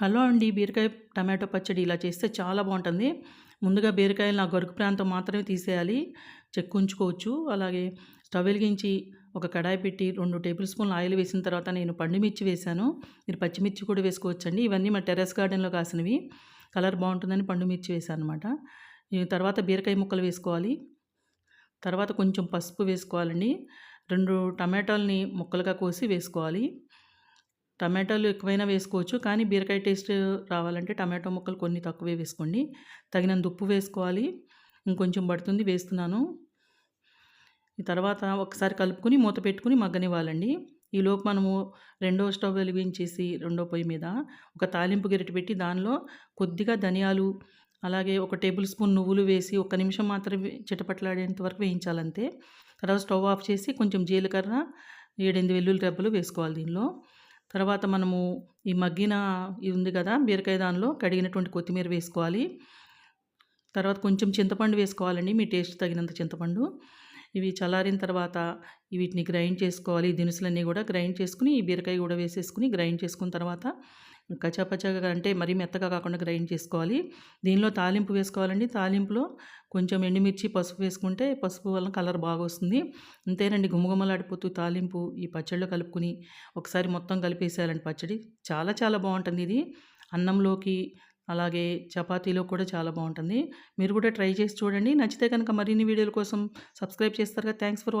Hello అండి బీరకాయ tomato పచ్చడి ఇలా చేస్తే చాలా బాగుంటుంది. ముందుగా బీరకాయలు నా గరుకు ప్రాంతం మాత్రమే తీసేయాలి. చెక్కు ఉంచుకోవచ్చు. అలాగే స్టవ్ వెలిగించి ఒక కడాయి పెట్టి రెండు టేబుల్ స్పూన్లు ఆయిల్ వేసిన తర్వాత నేను పండుమిర్చి వేశాను. మీరు పచ్చిమిర్చి కూడా వేసుకోవచ్చండి. ఇవన్నీ మా టెర్రస్ గార్డెన్లో కాసినవి. కలర్ బాగుంటుందని పండుమిర్చి వేశాను అనమాట తర్వాత బీరకాయ ముక్కలు వేసుకోవాలి. తర్వాత కొంచెం పసుపు వేసుకోవాలండి. రెండు టమాటాలని ముక్కలుగా కోసి వేసుకోవాలి. టమాటాలు ఎక్కువైనా వేసుకోవచ్చు. కానీ బీరకాయ టేస్ట్ రావాలంటే టమాటో ముక్కలు కొన్ని తక్కువే వేసుకోండి. తగినంత ఉప్పు వేసుకోవాలి. ఇంకొంచెం పడుతుంది వేస్తున్నాను. తర్వాత ఒకసారి కలుపుకొని మూత పెట్టుకుని మగ్గనివ్వాలండి. ఈలోపు మనము రెండో స్టవ్ వెలిగించేసి రెండో పొయ్యి మీద ఒక తాలింపు గిరిటి పెట్టి దానిలో కొద్దిగా ధనియాలు అలాగే ఒక టేబుల్ స్పూన్ నువ్వులు వేసి ఒక నిమిషం మాత్రమే చిటపట్లాడేంత వరకు వేయించాలంతే. తర్వాత స్టవ్ ఆఫ్ చేసి కొంచెం జీలకర్ర ఏడెనిమిది వెల్లుల్లి రెబ్బలు వేసుకోవాలి దీనిలో. తర్వాత మనము ఈ మగ్గిన ఇది ఉంది కదా బీరకాయ దానిలో కడిగినటువంటి కొత్తిమీర వేసుకోవాలి. తర్వాత కొంచెం చింతపండు వేసుకోవాలండి మీ టేస్ట్ తగినంత చింతపండు. ఇవి చల్లారిన తర్వాత వీటిని గ్రైండ్ చేసుకోవాలి. దినుసులన్నీ కూడా గ్రైండ్ చేసుకుని ఈ బీరకాయ కూడా వేసేసుకుని గ్రైండ్ చేసుకున్న తర్వాత కచ్చాపచ్చాగా అంటే మరీ మెత్తగా కాకుండా గ్రైండ్ చేసుకోవాలి. దీనిలో తాలింపు వేసుకోవాలండి. తాలింపులో కొంచెం ఎండుమిర్చి పసుపు వేసుకుంటే పసుపు వల్ల కలర్ బాగా వస్తుంది అంతేనండి గుమగుమలాడిపోతూ తాలింపు ఈ పచ్చడిలో కలుపుకుని ఒకసారి మొత్తం కలిపేసేయాలండి పచ్చడి. చాలా చాలా బాగుంటుంది ఇది. అన్నంలోకి అలాగే చపాతీలో కూడా చాలా బాగుంటుంది. మీరు కూడా ట్రై చేసి చూడండి. నచ్చితే కనుక మరిన్ని వీడియోల కోసం సబ్స్క్రైబ్ చేస్తారు కదా థ్యాంక్స్ ఫర్